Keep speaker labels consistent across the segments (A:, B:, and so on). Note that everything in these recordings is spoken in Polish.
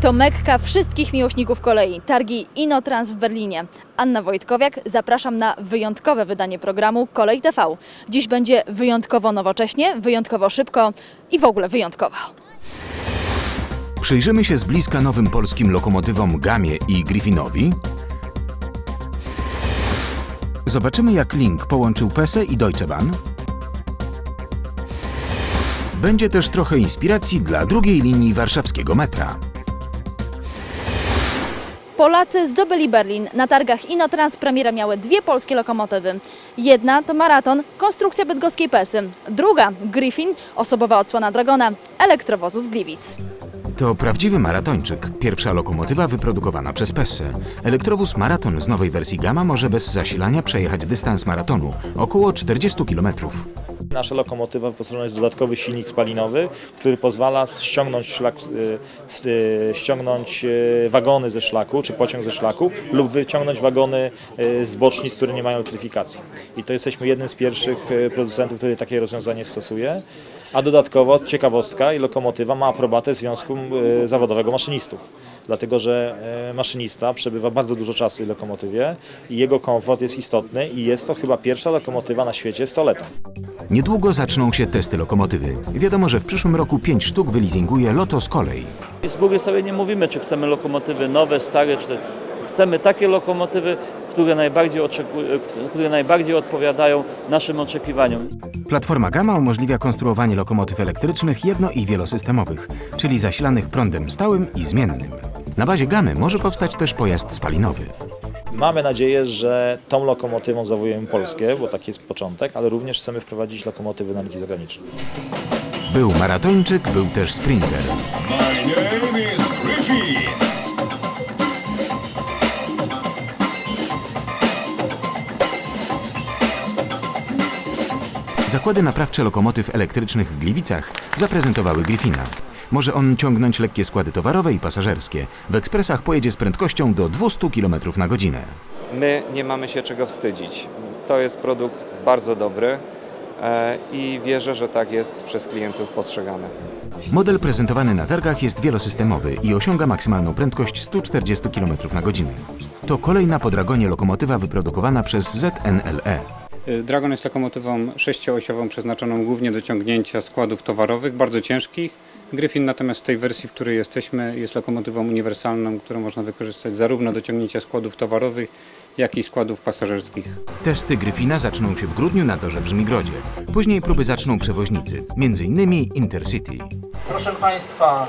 A: To Mekka wszystkich miłośników kolei. Targi Inotrans w Berlinie. Anna Wojtkowiak, zapraszam na wyjątkowe wydanie programu Kolej TV. Dziś będzie wyjątkowo nowocześnie, wyjątkowo szybko i w ogóle wyjątkowo.
B: Przyjrzymy się z bliska nowym polskim lokomotywom Gamie i Griffinowi. Zobaczymy, jak Link połączył PESE i Deutsche Bahn. Będzie też trochę inspiracji dla drugiej linii warszawskiego metra.
A: Polacy zdobyli Berlin. Na targach Inotrans premiera miały dwie polskie lokomotywy. Jedna to maraton, konstrukcja bydgoskiej Pesy. Druga, Griffin, osobowa odsłona Dragona, elektrowozu z Gliwic.
B: To prawdziwy maratończyk, pierwsza lokomotywa wyprodukowana przez PESE. Elektrowóz Maraton z nowej wersji Gamma może bez zasilania przejechać dystans maratonu, około 40 km.
C: Nasza lokomotywa wyposażona jest w dodatkowy silnik spalinowy, który pozwala ściągnąć, szlak, s- y, ściągnąć y, wagony ze szlaku, czy pociąg ze szlaku, lub wyciągnąć wagony z bocznic, które nie mają elektryfikacji. I to jesteśmy jednym z pierwszych producentów, który takie rozwiązanie stosuje. A dodatkowo, ciekawostka, i lokomotywa ma aprobatę Związku Zawodowego Maszynistów. Dlatego, że e, maszynista przebywa bardzo dużo czasu w lokomotywie i jego komfort jest istotny i jest to chyba pierwsza lokomotywa na świecie 100-letnia.
B: Niedługo zaczną się testy lokomotywy. Wiadomo, że w przyszłym roku 5 sztuk wylizinguje Lotos Kolej.
D: Z góry sobie nie mówimy, czy chcemy lokomotywy nowe, stare, czy chcemy takie lokomotywy, które najbardziej, które najbardziej odpowiadają naszym oczekiwaniom.
B: Platforma Gamma umożliwia konstruowanie lokomotyw elektrycznych jedno- i wielosystemowych, czyli zasilanych prądem stałym i zmiennym. Na bazie Gamy może powstać też pojazd spalinowy.
C: Mamy nadzieję, że tą lokomotywą zawojujemy Polskę, bo taki jest początek, ale również chcemy wprowadzić lokomotywy na rynki zagraniczne.
B: Był maratończyk, był też sprinter.
E: My name is
B: Zakłady naprawcze lokomotyw elektrycznych w Gliwicach zaprezentowały Griffina. Może on ciągnąć lekkie składy towarowe i pasażerskie. W ekspresach pojedzie z prędkością do 200 km na godzinę.
F: My nie mamy się czego wstydzić. To jest produkt bardzo dobry e, i wierzę, że tak jest przez klientów postrzegane.
B: Model prezentowany na targach jest wielosystemowy i osiąga maksymalną prędkość 140 km na godzinę. To kolejna po Dragonie lokomotywa wyprodukowana przez ZNLE.
G: Y, Dragon jest lokomotywą sześcioosiową przeznaczoną głównie do ciągnięcia składów towarowych, bardzo ciężkich. Griffin natomiast w tej wersji, w której jesteśmy, jest lokomotywą uniwersalną, którą można wykorzystać zarówno do ciągnięcia składów towarowych, jak i składów pasażerskich.
B: Testy Gryfina zaczną się w grudniu na torze w Żmigrodzie. Później próby zaczną przewoźnicy, m.in. Intercity.
H: Proszę Państwa,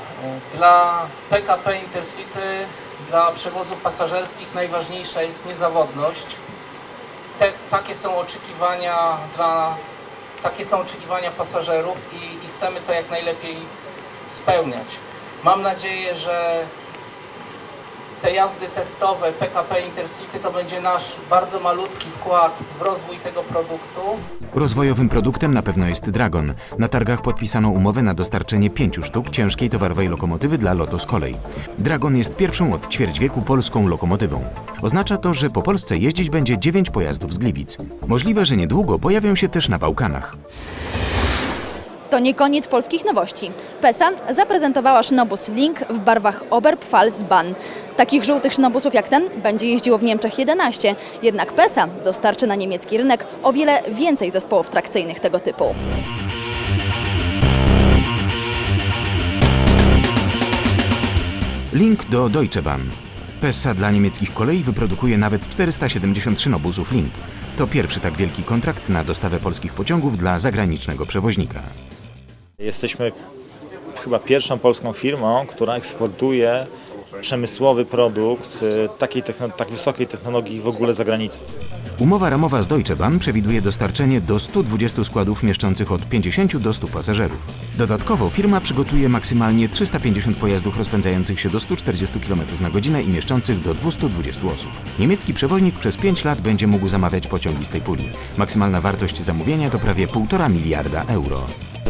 H: y, dla PKP Intercity, dla przewozów pasażerskich najważniejsza jest niezawodność. Te, takie są oczekiwania dla, takie są oczekiwania pasażerów i, i chcemy to jak najlepiej spełniać. Mam nadzieję, że te jazdy testowe PKP Intercity to będzie nasz bardzo malutki wkład w rozwój tego produktu.
B: Rozwojowym produktem na pewno jest Dragon. Na targach podpisano umowę na dostarczenie pięciu sztuk ciężkiej towarowej lokomotywy dla Lotos Kolej. Dragon jest pierwszą od ćwierć wieku polską lokomotywą. Oznacza to, że po Polsce jeździć będzie dziewięć pojazdów z Gliwic. Możliwe, że niedługo pojawią się też na Bałkanach.
A: To nie koniec polskich nowości. PESA zaprezentowała sznobus Link w barwach Oberpfalz-Bahn. Takich żółtych sznobusów jak ten będzie jeździło w Niemczech 11, jednak PESA dostarczy na niemiecki rynek o wiele więcej zespołów trakcyjnych tego typu.
B: Link do Deutsche Bahn. PESA dla niemieckich kolei wyprodukuje nawet 470 szynobusów Link. To pierwszy tak wielki kontrakt na dostawę polskich pociągów dla zagranicznego przewoźnika.
C: Jesteśmy chyba pierwszą polską firmą, która eksportuje przemysłowy produkt y, takiej, tak wysokiej technologii w ogóle za granicę.
B: Umowa ramowa z Deutsche Bahn przewiduje dostarczenie do 120 składów mieszczących od 50 do 100 pasażerów. Dodatkowo firma przygotuje maksymalnie 350 pojazdów rozpędzających się do 140 km na godzinę i mieszczących do 220 osób. Niemiecki przewoźnik przez 5 lat będzie mógł zamawiać pociągi z tej puli. Maksymalna wartość zamówienia to prawie 1,5 miliarda euro.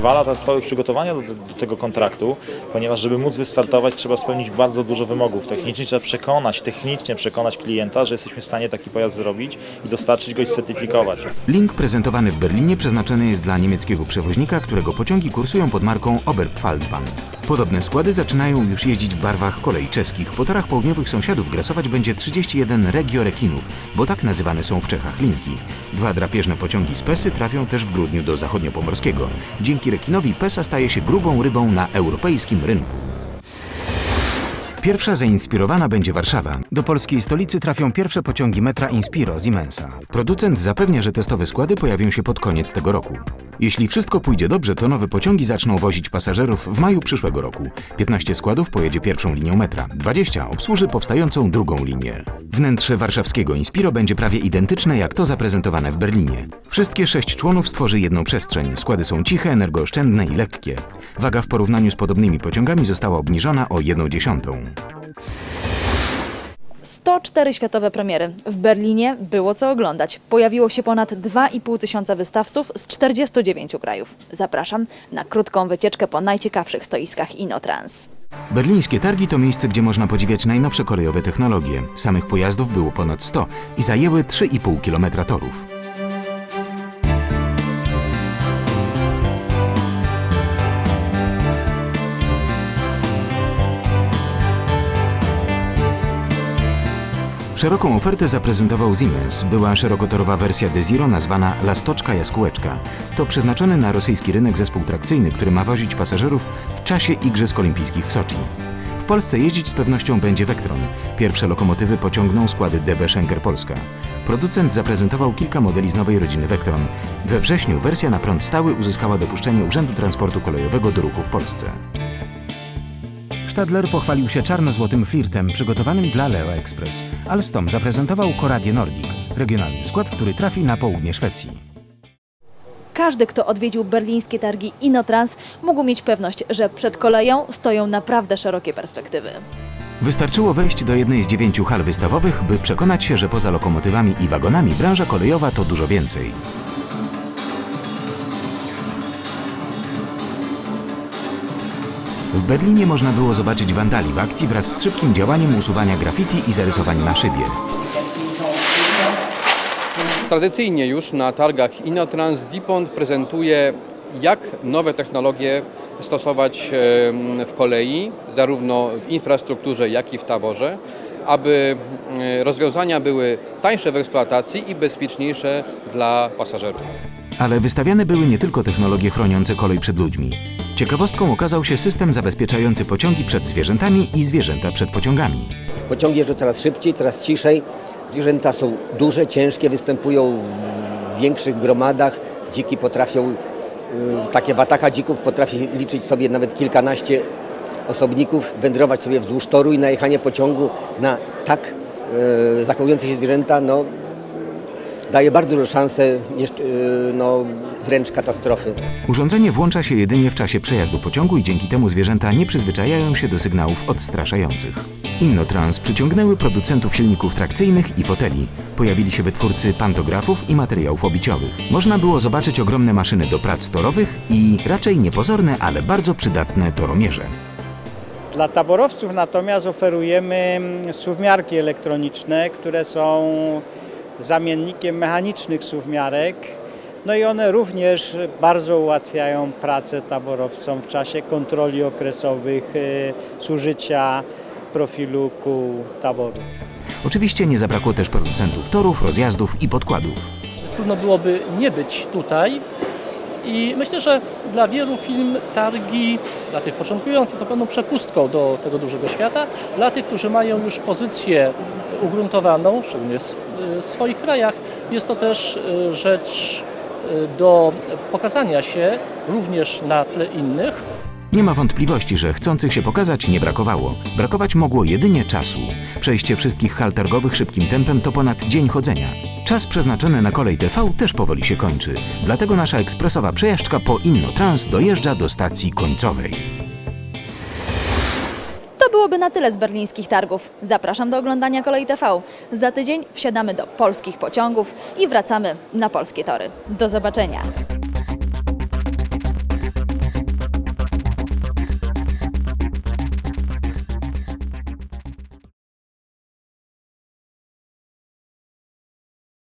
C: Dwa lata trwały przygotowania do, do tego kontraktu, ponieważ żeby móc wystartować trzeba spełnić bardzo dużo wymogów technicznych, trzeba przekonać, technicznie przekonać klienta, że jesteśmy w stanie taki pojazd zrobić i dostarczyć go i certyfikować.
B: Link prezentowany w Berlinie przeznaczony jest dla niemieckiego przewoźnika, którego pociągi kursują pod marką Oberpfalzbahn. Podobne składy zaczynają już jeździć w barwach kolei czeskich. Po torach południowych sąsiadów grasować będzie 31 regiorekinów, bo tak nazywane są w Czechach linki. Dwa drapieżne pociągi z Pesy trafią też w grudniu do zachodniopomorskiego. Dzięki rekinowi Pesa staje się grubą rybą na europejskim rynku. Pierwsza zainspirowana będzie Warszawa. Do polskiej stolicy trafią pierwsze pociągi metra Inspiro Siemensa. Producent zapewnia, że testowe składy pojawią się pod koniec tego roku. Jeśli wszystko pójdzie dobrze, to nowe pociągi zaczną wozić pasażerów w maju przyszłego roku. 15 składów pojedzie pierwszą linią metra, 20 obsłuży powstającą drugą linię. Wnętrze warszawskiego Inspiro będzie prawie identyczne jak to zaprezentowane w Berlinie. Wszystkie sześć członów stworzy jedną przestrzeń. Składy są ciche, energooszczędne i lekkie. Waga w porównaniu z podobnymi pociągami została obniżona o 1 dziesiątą.
A: 104 światowe premiery. W Berlinie było co oglądać. Pojawiło się ponad 2,5 tysiąca wystawców z 49 krajów. Zapraszam na krótką wycieczkę po najciekawszych stoiskach Inotrans.
B: Berlińskie targi to miejsce, gdzie można podziwiać najnowsze kolejowe technologie. Samych pojazdów było ponad 100 i zajęły 3,5 km torów. Szeroką ofertę zaprezentował Siemens. Była szerokotorowa wersja Desiro nazwana Lastoczka Jaskółeczka. To przeznaczony na rosyjski rynek zespół trakcyjny, który ma wozić pasażerów w czasie Igrzysk Olimpijskich w Soczi. W Polsce jeździć z pewnością będzie Vectron. Pierwsze lokomotywy pociągną składy DB Schenker Polska. Producent zaprezentował kilka modeli z nowej rodziny Vectron. We wrześniu wersja na prąd stały uzyskała dopuszczenie Urzędu Transportu Kolejowego do ruchu w Polsce. Stadler pochwalił się czarno-złotym flirtem przygotowanym dla Leo Express. Alstom zaprezentował Coradię Nordic, regionalny skład, który trafi na południe Szwecji.
A: Każdy, kto odwiedził berlińskie targi Inotrans, mógł mieć pewność, że przed koleją stoją naprawdę szerokie perspektywy.
B: Wystarczyło wejść do jednej z dziewięciu hal wystawowych, by przekonać się, że poza lokomotywami i wagonami branża kolejowa to dużo więcej. W Berlinie można było zobaczyć wandali w akcji wraz z szybkim działaniem usuwania graffiti i zarysowań na szybie.
I: Tradycyjnie już na targach Inotrans DuPont prezentuje, jak nowe technologie stosować w kolei, zarówno w infrastrukturze, jak i w taborze, aby rozwiązania były tańsze w eksploatacji i bezpieczniejsze dla pasażerów.
B: Ale wystawiane były nie tylko technologie chroniące kolej przed ludźmi. Ciekawostką okazał się system zabezpieczający pociągi przed zwierzętami i zwierzęta przed pociągami.
J: Pociągi jeżdżą coraz szybciej, coraz ciszej. Zwierzęta są duże, ciężkie, występują w większych gromadach. Dziki potrafią, y, takie wataka dzików potrafi liczyć sobie nawet kilkanaście osobników, wędrować sobie wzdłuż toru i najechanie pociągu na tak y, zachowujące się zwierzęta no, daje bardzo dużo szansę jeszcze, y, no, wręcz katastrofy.
B: Urządzenie włącza się jedynie w czasie przejazdu pociągu i dzięki temu zwierzęta nie przyzwyczajają się do sygnałów odstraszających. Innotrans przyciągnęły producentów silników trakcyjnych i foteli. Pojawili się wytwórcy pantografów i materiałów obiciowych. Można było zobaczyć ogromne maszyny do prac torowych i raczej niepozorne, ale bardzo przydatne toromierze.
K: Dla taborowców natomiast oferujemy mm, suwmiarki elektroniczne, które są zamiennikiem mechanicznych suwmiarek. No i one również bardzo ułatwiają pracę taborowcom w czasie kontroli okresowych, e, zużycia profilu kół taboru.
B: Oczywiście nie zabrakło też producentów torów, rozjazdów i podkładów.
L: trudno byłoby nie być tutaj. I myślę, że dla wielu film targi, dla tych początkujących, to będą przepustką do tego dużego świata. Dla tych, którzy mają już pozycję ugruntowaną, szczególnie w swoich krajach, jest to też e, rzecz e, do pokazania się również na tle innych.
B: Nie ma wątpliwości, że chcących się pokazać nie brakowało. Brakować mogło jedynie czasu. Przejście wszystkich hal targowych szybkim tempem to ponad dzień chodzenia. Czas przeznaczony na kolej TV też powoli się kończy. Dlatego nasza ekspresowa przejażdżka po Innotrans dojeżdża do stacji końcowej.
A: Byłoby na tyle z berlińskich targów. Zapraszam do oglądania Kolei TV. Za tydzień wsiadamy do polskich pociągów i wracamy na polskie tory. Do zobaczenia.